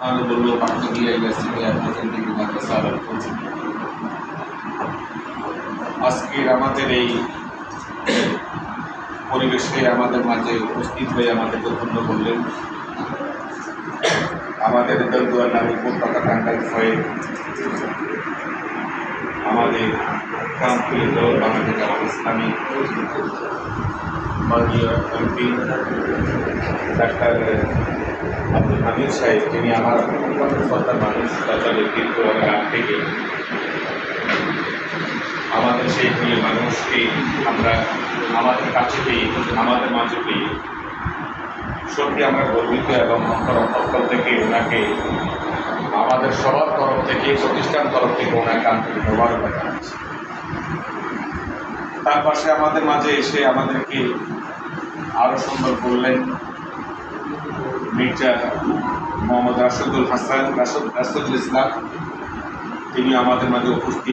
তাহলে বলল পাঠ্য দিয়ে গেছে আজকের আমাদের এই পরিবেশে আমাদের মাঝে উপস্থিত হয়ে আমাদেরকে ধন্য করলেন আমাদের দলদুয়ার নামে কলকাতা টাঙ্গাইল হয়ে আমাদের কামপুরের দল বাংলাদেশ ইসলামী, মাননীয় এমপি ডাক্তার আব্দুল হামিদ সাহেব, যিনি আমার সন্তান মানুষ তাদের দীর্ঘ গান থেকে, আমাদের সেই প্রিয় মানুষকে আমরা আমাদের কাছে পেয়ে আমাদের মাঝে পেয়ে সত্যি আমরা গর্বিত এবং অন্তর অন্তর থেকে ওনাকে, আমাদের সবার তরফ থেকে, প্রতিষ্ঠান তরফ থেকে ওনাকে আন্তরিক মোবারক জানাচ্ছি। তার পাশে আমাদের মাঝে এসে আমাদেরকে আরও সুন্দর করলেন। মির্জা মোহাম্মদ রাশেদুল হাসান রাশেদ রাশেদুল ইসলাম তিনি আমাদের মাঝে উপস্থিত